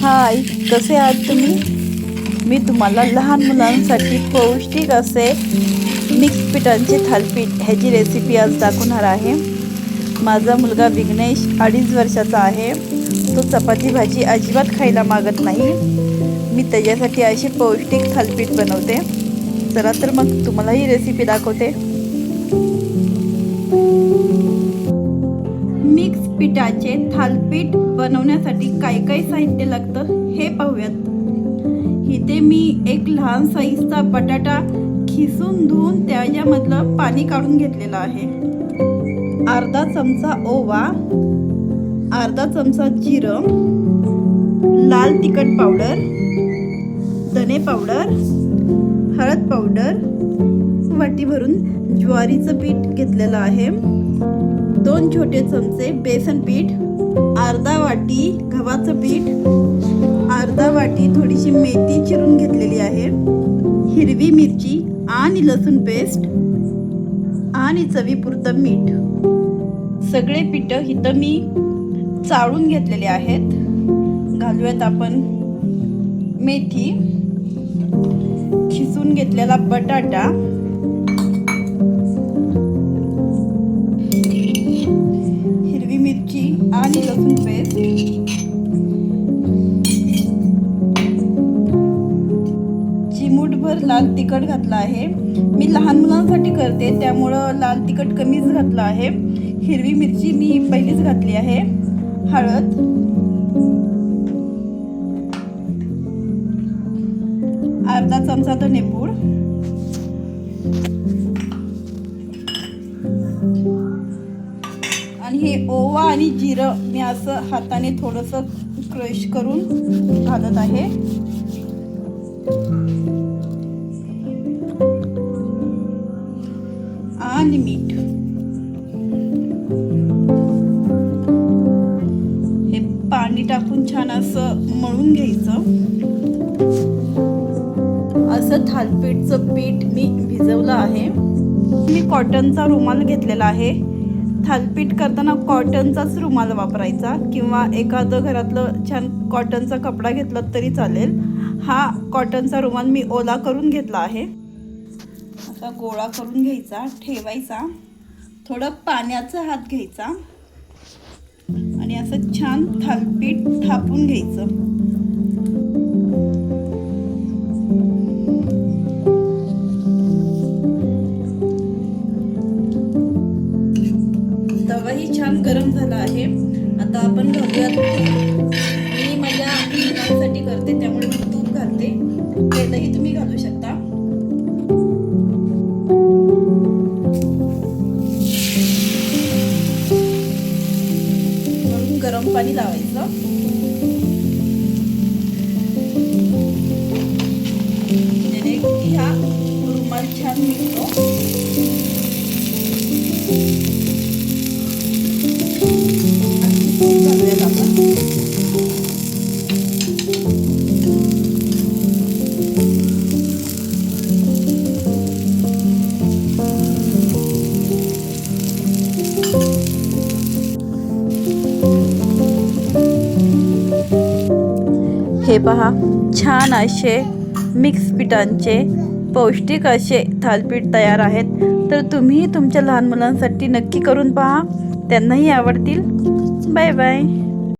हाय कसे आहात तुम्ही? मी तुम्हाला लहान मुलांसाठी पौष्टिक असे मिक्स पिठांचे थालपीठ ह्याची रेसिपी आज दाखवणार आहे. माझा मुलगा विघ्नेश अडीच वर्षाचा आहे. तो चपाती भाजी अजिबात खायला मागत नाही. मी त्याच्यासाठी अशी पौष्टिक थालपीठ बनवते. चला तर मग तुम्हाला ही रेसिपी दाखवते. पिठाचे थालपीठ बनवण्यासाठी काय काय साहित्य लागतं हे पाहूयात. इथे मी एक लहान साईजचा बटाटा खिसून धुवून त्याच्यामधलं पाणी काढून घेतलेलं आहे. अर्धा चमचा ओवा अर्धा चमचा जिरं लाल तिखट पावडर धने पावडर हळद पावडर वाटी भरून ज्वारीचं पीठ घेतलेलं आहे. दोन छोटे चमचे बेसन पीठ अर्धा वाटी गव्हाचं पीठ अर्धा वाटी थोडीशी मेथी चिरून घेतलेली आहे हिरवी मिरची आणि लसूण पेस्ट आणि चवीपुरतं मीठ. सगळे पिठं इथं मी चाळून घेतलेले आहेत. घालूयात आपण मेथी. खिसून घेतलेला बटाटा. लाल तिखट घातला आहे. मी लहान मुलांसाठी करते त्यामुळं लाल तिखट कमीच घातलं आहे. हिरवी मिरची मी पहिलीच घातली आहे. हळद. अर्धा चमचा धनेपूड आणि हे ओवा आणि जिरं मी असं हाताने थोडंसं क्रश करून घालत आहे. आणि मीठ हे पाणी टाकून छान असं मळून घ्यायचं. असं थालपीठचं पीठ मी भिजवलं आहे. मी कॉटनचा रुमाल घेतलेला आहे. थालपीठ करताना कॉटनचाच रुमाल वापरायचा किंवा एखादं घरातलं छान कॉटनचा कपडा घेतला तरी चालेल. हा कॉटनचा रुमाल मी ओला करून घेतला आहे. असा गोळा करून घ्यायचा ठेवायचा. थोडं पाण्याचा हात घ्यायचा. आणि असं छान थालपीठ थापून घ्यायचं. तवाही छान गरम झाला आहे. आता आपण घालूयात पाणी लावायचं. त्याने की हा रुमाल छान हे पहा. छान असे मिक्स पिठांचे पौष्टिक असे थालपीठ तयार आहेत. तर तुम्ही तुमच्या लहान मुलांसाठी नक्की करून पहा. त्यांनाही आवडतील. Bye bye